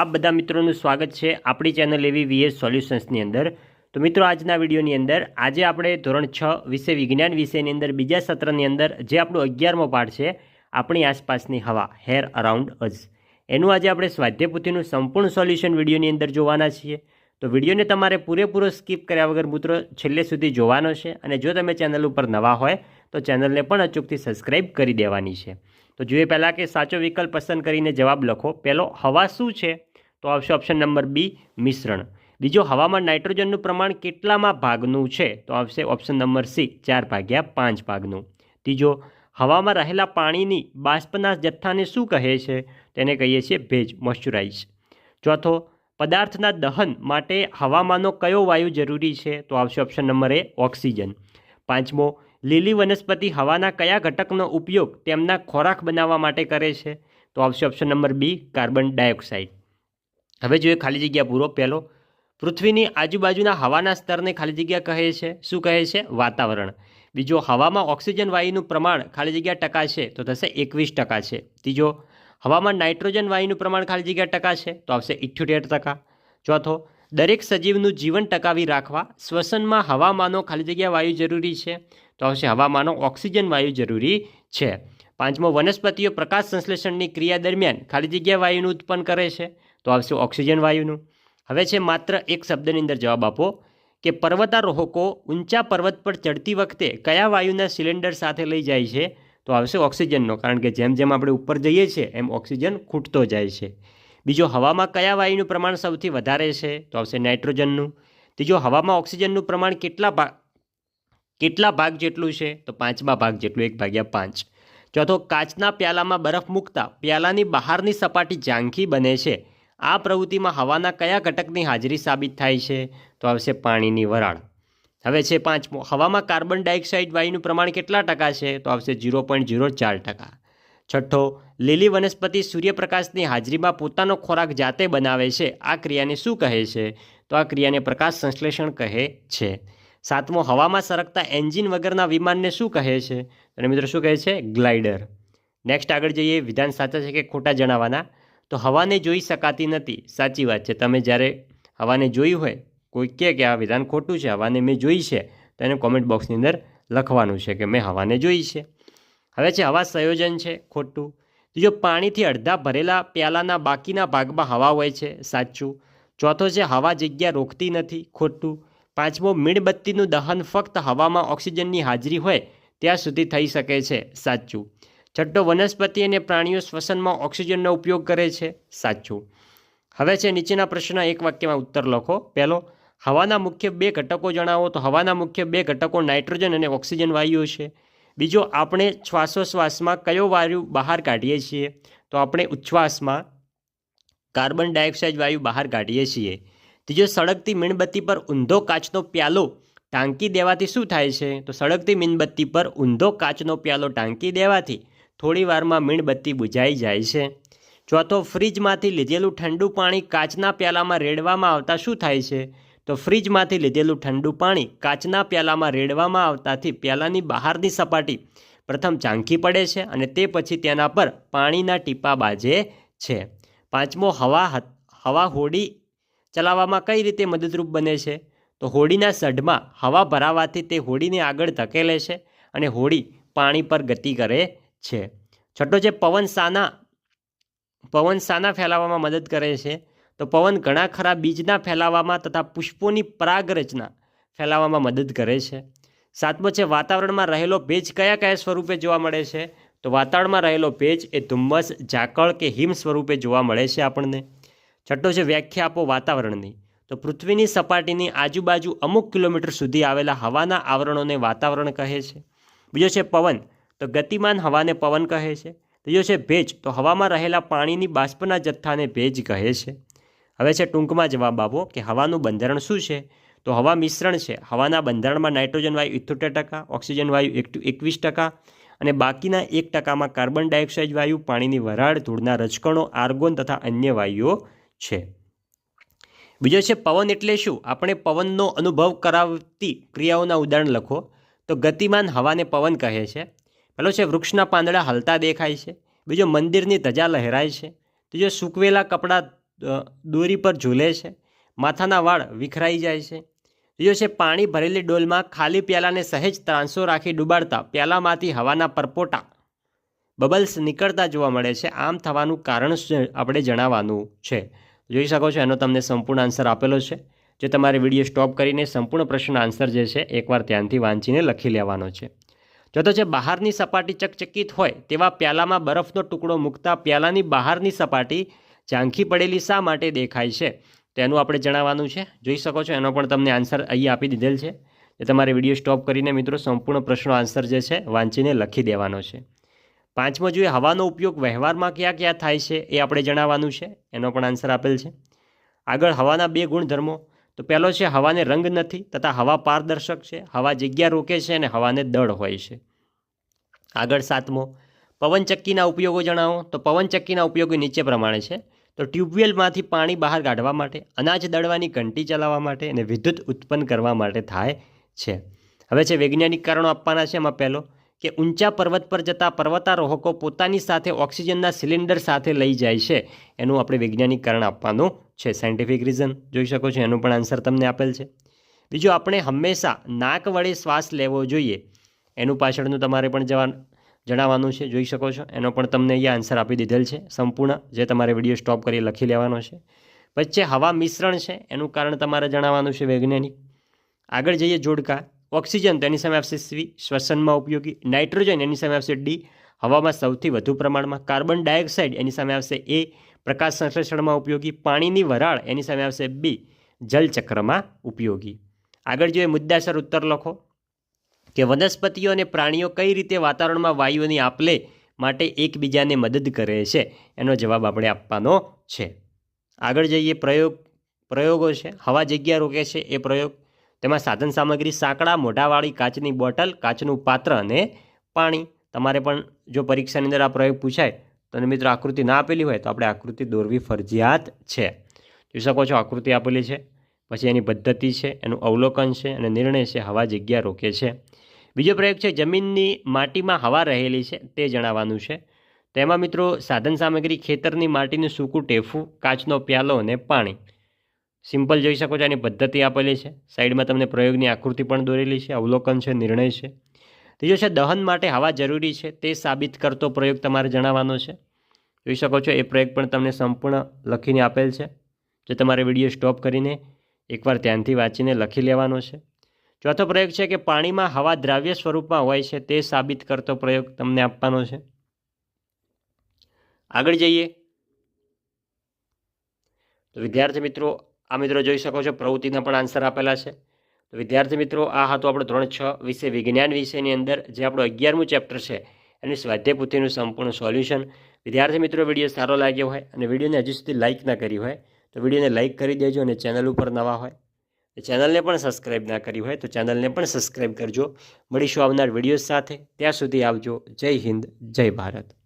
આપ બધા મિત્રોનું સ્વાગત છે આપણી ચેનલ એવી વીએસ સોલ્યુશન્સની અંદર. તો મિત્રો, આજના વિડીયોની અંદર આજે આપણે ધોરણ છ વિશે વિજ્ઞાન વિષયની અંદર, બીજા સત્રની અંદર જે આપણું અગિયારમો પાઠ છે, આપણી આસપાસની હવા હેર અરાઉન્ડ અઝ એનું આજે આપણે સ્વાધ્યાયપુથીનું સંપૂર્ણ સોલ્યુશન વિડીયોની અંદર જોવાના છીએ. તો વિડીયોને તમારે પૂરેપૂરો સ્કીપ કર્યા વગર મિત્રો, છેલ્લે સુધી જોવાનો છે અને જો તમે ચેનલ ઉપર નવા હોય, તો ચેનલને પણ અચૂકથી સબસ્ક્રાઈબ કરી દેવાની છે. તો જોઈએ પહેલાં કે સાચો વિકલ્પ પસંદ કરીને જવાબ લખો. પહેલો, હવા શું છે? તો આવશે ઓપ્શન નંબર બી મિશ્રણ. બીજો, હવામાં નાઇટ્રોજનનું પ્રમાણ કેટલામાં ભાગનું છે? તો આવશે ઓપ્શન નંબર સી ચાર ભાગ્યા પાંચ ભાગનું. ત્રીજો, હવામાં રહેલા પાણીની બાષ્પના જથ્થાને શું કહે છે? તેને કહીએ છીએ ભેજ મોઇશ્ચરાઇઝ ચોથો, પદાર્થના દહન માટે હવામાંનો કયો વાયુ જરૂરી છે? તો આવશે ઓપ્શન નંબર એ ઓક્સિજન. પાંચમો લીલી વનસ્પતિ હવાના કયા ઘટકનો ઉપયોગ તેમના ખોરાક બનાવવા માટે કરે છે? તો આવશે option number B carbon dioxide હવે જોઈએ ખાલી જગ્યા પૂરો. પહેલો, પૃથ્વીની આજુબાજુના હવાના સ્તરને ખાલી જગ્યા કહે છે. શું કહે છે? વાતાવરણ. બીજો, હવામાં ઓક્સિજન વાયુનું પ્રમાણ ખાલી જગ્યા ટકા છે તો થશે એકવીસ ટકા છે. ત્રીજો, હવામાં નાઇટ્રોજન વાયુનું પ્રમાણ ખાલી જગ્યા ટકા છે તો આવશે ઇઠ્યોતેર ટકા. ચોથો, દરેક સજીવનું જીવન ટકાવી રાખવા, શ્વસનમાં હવામાનો ખાલી જગ્યા વાયુ જરૂરી છે. તો આવશે. હવામાનો ઓક્સિજન વાયુ જરૂરી છે. પાંચમો, વનસ્પતિઓ પ્રકાશ સંશ્લેષણની ક્રિયા દરમિયાન ખાલી જગ્યા વાયુનું ઉત્પન્ન કરે છે. તો આવશે ઓક્સિજન વાયુનું. હવે છે માત્ર એક શબ્દની અંદર જવાબ આપો કે પર્વતારોહકો ઊંચા પર્વત પર ચડતી વખતે કયા વાયુના સિલિન્ડર સાથે લઈ જાય છે? તો આવશે ઓક્સિજનનો, કારણ કે જેમ જેમ આપણે ઉપર જઈએ છીએ એમ ઓક્સિજન ખૂટતો જાય છે. બીજો, હવામાં કયા વાયુનું પ્રમાણ સૌથી વધારે છે? તો આવશે નાઇટ્રોજનનું. ત્રીજો, હવામાં ઓક્સિજનનું પ્રમાણ કેટલા કેટલા ભાગ જેટલું છે? તો પાંચમા ભાગ જેટલું, એક ભાગ્યા પાંચ. ચોથો, કાચના પ્યાલામાં બરફ મૂકતા પ્યાલાની બહારની સપાટી ઝાંખી બને છે. આ પ્રવૃત્તિમાં હવાના કયા ઘટકની હાજરી સાબિત થાય છે? તો આવશે પાણીની વરાળ. હવે છે પાંચમો, હવામાં કાર્બન ડાયોક્સાઇડ વાયુનું પ્રમાણ કેટલા ટકા છે? તો આવશે ઝીરો પોઈન્ટ ઝીરો ચાર ટકા. છઠ્ઠો, લીલી વનસ્પતિ સૂર્યપ્રકાશની હાજરીમાં પોતાનો ખોરાક જાતે બનાવે છે. આ ક્રિયાને શું કહે છે? તો આ ક્રિયાને પ્રકાશ સંશ્લેષણ કહે છે. સાતમો, હવામાં સરકતા એન્જિન વગરના વિમાનને શું કહે છે? અને મિત્રો શું કહે છે? ગ્લાઇડર. નેક્સ્ટ આગળ જઈએ, વિધાન સાચા છે કે ખોટા જણાવવાના તો હવાને જોઈ શકાતી નથી. સાચી વાત છે. તમે જ્યારે હવાને જોઈ હોય, કોઈ કહે કે આ વિધાન ખોટું છે, હવાને મેં જોઈ છે, તો એને કોમેન્ટ બોક્સની અંદર લખવાનું છે કે મેં હવાને જોઈ છે. હવે છે, હવા સંયોજન છે, ખોટું. જો પાણીથી અડધા ભરેલા પ્યાલાના બાકીના ભાગમાં હવા હોય છે, સાચું. ચોથો છે, હવા જગ્યા રોકતી નથી, ખોટું. પાંચમો, મીણબત્તીનું દહન ફક્ત હવામાં ઓક્સિજનની હાજરી હોય, ત્યાં સુધી થઈ શકે છે. સાચું. છઠ્ઠો, વનસ્પતિ અને પ્રાણીઓ શ્વસનમાં ઓક્સિજનનો ઉપયોગ કરે છે. સાચું. હવે છે નીચેના પ્રશ્ન એક વાક્યમાં ઉત્તર લખો. પહેલો, હવાના મુખ્ય બે ઘટકો જણાવો તો હવાના મુખ્ય બે ઘટકો નાઇટ્રોજન અને ઓક્સિજન વાયુઓ છે. બીજો, આપણે શ્વાસોશ્વાસમાં કયો વાયુ બહાર કાઢીએ છીએ? તો આપણે ઉચ્છ્વાસમાં કાર્બન ડાયોક્સાઇડ વાયુ બહાર કાઢીએ છીએ. ત્રીજો સળગતી મીણબત્તી પર ઊંધો કાચનો પ્યાલો ટાંકી દેવાથી શું થાય છે? તો સળગતી મીણબત્તી પર ઊંધો કાચનો પ્યાલો ટાંકી દેવાથી થોડી વારમાં મીણબત્તી બુઝાઈ જાય છે. ચોથો ફ્રીજમાંથી લીધેલું ઠંડુ પાણી કાચના પ્યાલામાં રેડવામાં આવતા શું થાય છે? તો ફ્રીજમાંથી લીધેલું ઠંડુ પાણી કાચના પ્યાલામાં રેડવામાં આવતાથી પ્યાલાની બહારની સપાટી પ્રથમ ઝાંખી પડે છે અને તે પછી તેના પર પાણીના ટીપા બાજે છે. પાંચમો હવા હવા હોડી ચલાવવામાં કઈ રીતે મદદરૂપ બને છે? તો હોડીના સઢમાં હવા ભરાવાથી તે હોડીને આગળ ધકેલે છે અને હોડી પાણી પર ગતિ કરે છે. છઠ્ઠો છે, પવન સાના. પવન સાના ફેલાવવામાં મદદ કરે છે. તો પવન ઘણા ખરા બીજના ફેલાવવામાં તથા પુષ્પોની પરાગરચના ફેલાવવામાં મદદ કરે છે. સાતમો છે, વાતાવરણમાં રહેલો ભેજ કયા કયા સ્વરૂપે જોવા મળે છે? તો વાતાવરણમાં રહેલો ભેજ એ ધુમ્મસ, ઝાકળ કે હિમ સ્વરૂપે જોવા મળે છે આપણને. છઠ્ઠો છે વ્યાખ્યા આપો વાતાવરણની. તો પૃથ્વીની સપાટીની આજુબાજુ અમુક કિલોમીટર સુધી આવેલા હવાના આવરણોને વાતાવરણ કહે છે. બીજો છે પવન, તો ગતિમાન હવાને પવન કહે છે. ત્રીજો છે ભેજ, તો હવામાં રહેલા પાણીની બાષ્પના જથ્થાને ભેજ કહે છે. હવે છે ટૂંકમાં જવાબ આપો કે હવાનું બંધારણ શું છે? તો હવા મિશ્રણ છે. હવાના બંધારણમાં નાઇટ્રોજન વાયુ ઇથોતેર ટકા, ઓક્સિજન વાયુ એક એકવીસ ટકા અને બાકીના એક ટકામાં કાર્બન ડાયોક્સાઇડ વાયુ, પાણીની વરાળ, ધૂળના રજકણો, આર્ગોન તથા અન્ય વાયુઓ છે. બીજો છે પવન એટલે શું? આપણે પવનનો અનુભવ કરાવતી ક્રિયાઓના ઉદાહરણ લખો. તો ગતિમાન હવાને પવન કહે છે. પહેલો છે વૃક્ષના પાંદડા હલતા દેખાય છે. બીજો મંદિરની ધજા લહેરાય છે. ત્રીજો સૂકવેલા કપડાં દોરી પર ઝૂલે છે. માથાના વાળ વિખરાઈ જાય છે. ત્રીજો છે પાણી ભરેલી ડોલમાં ખાલી પ્યાલાને સહેજ ત્રાંસો રાખી ડૂબાડતા પ્યાલામાંથી હવાના પરપોટા, બબલ્સ નીકળતા જોવા મળે છે. આમ થવાનું કારણ આપણે જણાવવાનું છે. જોઈ શકો છો, એનો તમને સંપૂર્ણ આન્સર આપેલો છે. જે તમારે વીડિયો સ્ટોપ કરીને સંપૂર્ણ પ્રશ્નનો આન્સર જે છે, એકવાર ધ્યાનથી વાંચીને લખી લેવાનો છે. ચોથો છે, બહારની સપાટી ચકચકિત હોય તેવા પ્યાલામાં બરફનો ટુકડો મૂકતા પ્યાલાની બહારની સપાટી ઝાંખી પડેલી શા માટે દેખાય છે? તેનું આપણે જણાવવાનું છે. જોઈ શકો છો, એનો પણ તમને આન્સર અહીં આપી દીધેલ છે. જે તમારે વીડિયો સ્ટોપ કરીને મિત્રો સંપૂર્ણ પ્રશ્નનો આન્સર જે છે, વાંચીને લખી દેવાનો છે. પાંચમો જોઈએ, હવાનો ઉપયોગ વ્યવહારમાં ક્યાં ક્યાં થાય છે એ આપણે જણાવવાનું છે. એનો પણ આન્સર આપેલ છે. આગળ હવાના બે ગુણધર્મો. તો પહેલો છે, હવાને રંગ નથી તથા હવા પારદર્શક છે. હવા જગ્યા રોકે છે અને હવાને દળ હોય છે. આગળ સાતમો. પવનચક્કીના ઉપયોગો જણાવો. તો પવનચક્કીના ઉપયોગો નીચે પ્રમાણે છે. તો ટ્યુબવેલમાંથી પાણી બહાર કાઢવા માટે, અનાજ દળવાની ઘંટી ચલાવવા માટે અને વિદ્યુત ઉત્પન્ન કરવા માટે થાય છે. હવે છે, વૈજ્ઞાનિક કારણો આપવાના છે એમાં પહેલો. કે ઊંચા પર્વત પર જતા પર્વતારોહકો પોતાની સાથે ઓક્સિજનના સિલિન્ડર સાથે લઈ જાય છે. એનું આપણે વૈજ્ઞાનિક કારણ આપવાનું છે. સાયન્ટિફિક રીઝન જોઈ શકો છો. એનું પણ આન્સર તમને આપેલ છે. બીજું, આપણે હંમેશા નાક વડે શ્વાસ લેવો જોઈએ. એનું પાછળનું તમારે પણ જવા જણાવવાનું છે. જોઈ શકો છો. એનો પણ તમને અહીંયા આન્સર આપી દીધેલ છે. સંપૂર્ણ. જે તમારે વીડિયો સ્ટોપ કરી લખી લેવાનો છે. વચ્ચે હવા મિશ્રણ છે. એનું કારણ તમારે જણાવવાનું છે વૈજ્ઞાનિક. આગળ જઈએ જોડકા. ઓક્સિજન તેની સામે આવશે સી, શ્વસનમાં ઉપયોગી, નાઇટ્રોજન એની સામે આવશે ડી, હવામાં સૌથી વધુ પ્રમાણમાં કાર્બન ડાયોક્સાઇડ એની સામે આવશે એ, પ્રકાશ સંશ્લેષણમાં ઉપયોગી, પાણીની વરાળ એની સામે આવશે બી, જલચક્રમાં ઉપયોગી. આગળ જોઈએ મુદ્દાસર ઉત્તર લખો. કે વનસ્પતિઓ અને પ્રાણીઓ કઈ રીતે વાતાવરણમાં વાયુઓની આપલે માટે એકબીજાને મદદ કરે છે? એનો જવાબ આપણે આપવાનો છે. આગળ જઈએ પ્રયોગ, પ્રયોગો છે. હવા જગ્યા રોકે છે. એ પ્રયોગ તેમાં સાધન સામગ્રી, સાંકડા, મોઢાવાળી કાચની બોટલ, કાચનું પાત્ર અને પાણી. તમારે પણ જો પરીક્ષાની અંદર આ પ્રયોગ પૂછાય તો મિત્રો આકૃતિ ના આપેલી હોય, તો આપણે આકૃતિ દોરવી ફરજિયાત છે. જોઈ શકો છો, આકૃતિ આપેલી છે. પછી એની પદ્ધતિ છે, એનું અવલોકન છે અને નિર્ણય છે, હવા જગ્યા રોકે છે. બીજો પ્રયોગ છે, જમીનની માટીમાં હવા રહેલી છે, તે જણાવવાનું છે. તેમાં મિત્રો સાધન સામગ્રી ખેતરની માટીનું સૂકું ટેફું, કાચનો પ્યાલો અને પાણી. સિમ્પલ જોઈ શકો છો એની પદ્ધતિ આપેલી છે. સાઈડમાં તમને પ્રયોગની આકૃતિ પણ દોરેલી છે, અવલોકન છે, નિર્ણય છે. ત્રીજો છે, દહન માટે હવા જરૂરી છે, તે સાબિત કરતો પ્રયોગ તમારે જણાવવાનો છે. જોઈ શકો છો, એ પ્રયોગ પણ તમને સંપૂર્ણ લખીને આપેલ છે. જે તમારે વીડિયો સ્ટોપ કરીને એકવાર ધ્યાનથી વાંચીને લખી લેવાનો છે. ચોથો પ્રયોગ છે કે પાણીમાં હવા દ્રાવ્ય સ્વરૂપમાં હોય છે, તે સાબિત કરતો પ્રયોગ તમને આપવાનો છે. આગળ જઈએ. વિદ્યાર્થી મિત્રો આ મિત્રો જોઈ શકો છો, પ્રવૃત્તિના પણ આન્સર આપેલા છે. તો વિદ્યાર્થી મિત્રો, આ હતું આપણો ધોરણ છ વિશે વિજ્ઞાન વિષયની અંદર, જે આપણું અગિયારમું ચેપ્ટર છે. એની સ્વાધ્યાય સંપૂર્ણ સોલ્યુશન વિદ્યાર્થી મિત્રો, વીડિયો સારો લાગ્યો હોય અને વિડીયોને હજુ સુધી લાઇક ના કરી હોય, તો વિડીયોને લાઇક કરી દેજો અને ચેનલ ઉપર નવા હોય ચેનલને પણ સબસ્ક્રાઇબ ના કરી હોય, તો ચેનલને પણ સબસ્ક્રાઇબ કરજો. મળીશું આવનાર વીડિયો સાથે. ત્યાં સુધી આવજો. જય હિન્દ, જય ભારત.